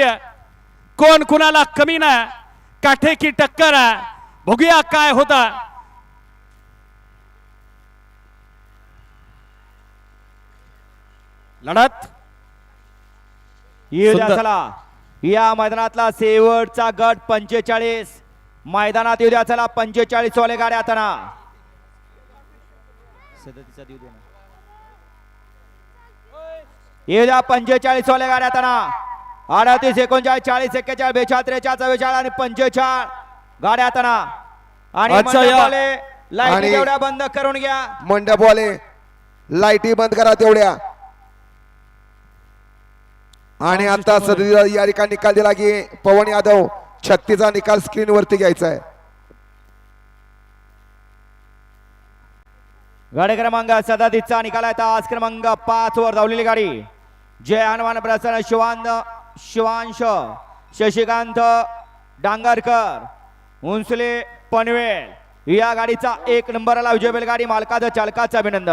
नाहीये. कोण कुणाला कमी ना काठे की टक्कर आहे. बघूया काय होता. लढत. येऊ द्या सुंदर. चला. या मैदानातला शेवटचा गट पंचेचाळीस. मैदानात येऊ द्या चला पंचेचाळीस वाले गाड्या आता. येऊ द्या पंचेचाळीस वाले गाड्या आता ना. अडतीस एकोणचाळीस चाळीस एक्केचाळीस बेचाळीस त्रेचाळीस चव्वेचाळीस आणि पंचेचाळ गाड्या आता ना. आणि अच्छा, या- मंडपवाले लाईटी आणि- तेवढ्या बंद करून घ्या. मंडपवाले लाईटी बंद करा तेवढ्या. आणि आता सदरीला या ठिकाणी निकाल दिला की पवन यादव छत्तीचा निकाल स्क्रीन वरती घ्यायचा आहे. गाडी क्रमांक सदतीसचा निकाल आहे. आज क्रमांक पाच वर धावलेली गाडी. जय हनुमान प्रसन्न शिवांत शिवांश शशिकांत डांगरकर उंसले पनवेल. या गाडीचा एक नंबरला विजय बैलगाडी मालकाचं चालकाचं अभिनंदन.